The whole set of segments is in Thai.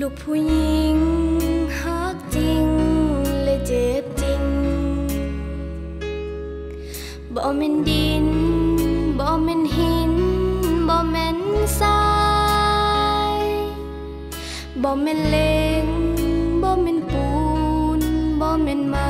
ลูกผู้หญิงฮักจริงและเจ็บจริง บ่แม่นดิน บ่แม่นหิน บ่แม่นทราย บ่แม่นเหลงบ่แม่นปูน บ่แม่นไม้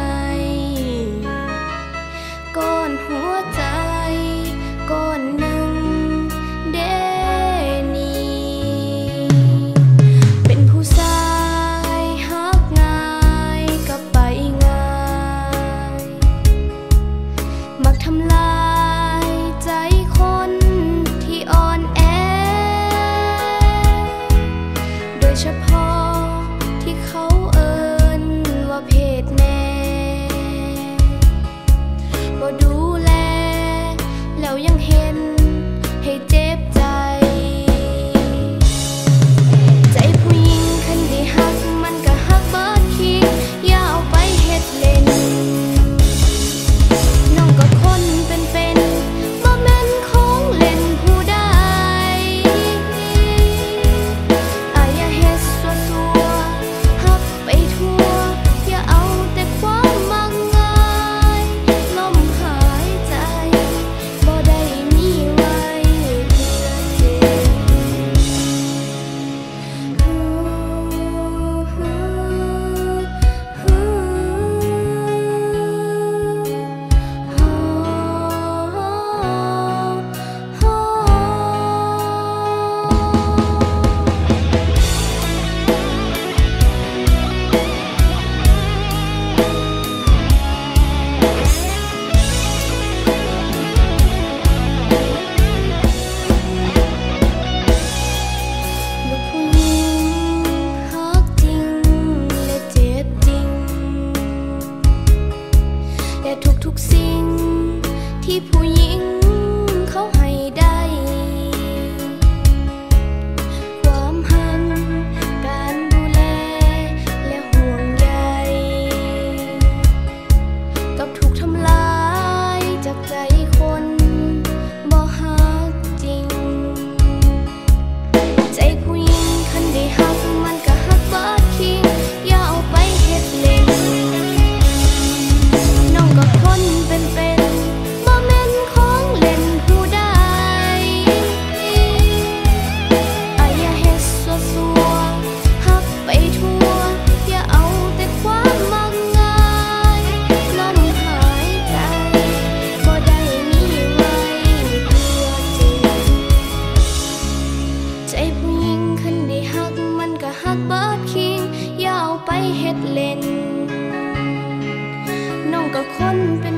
những ็คนเป็น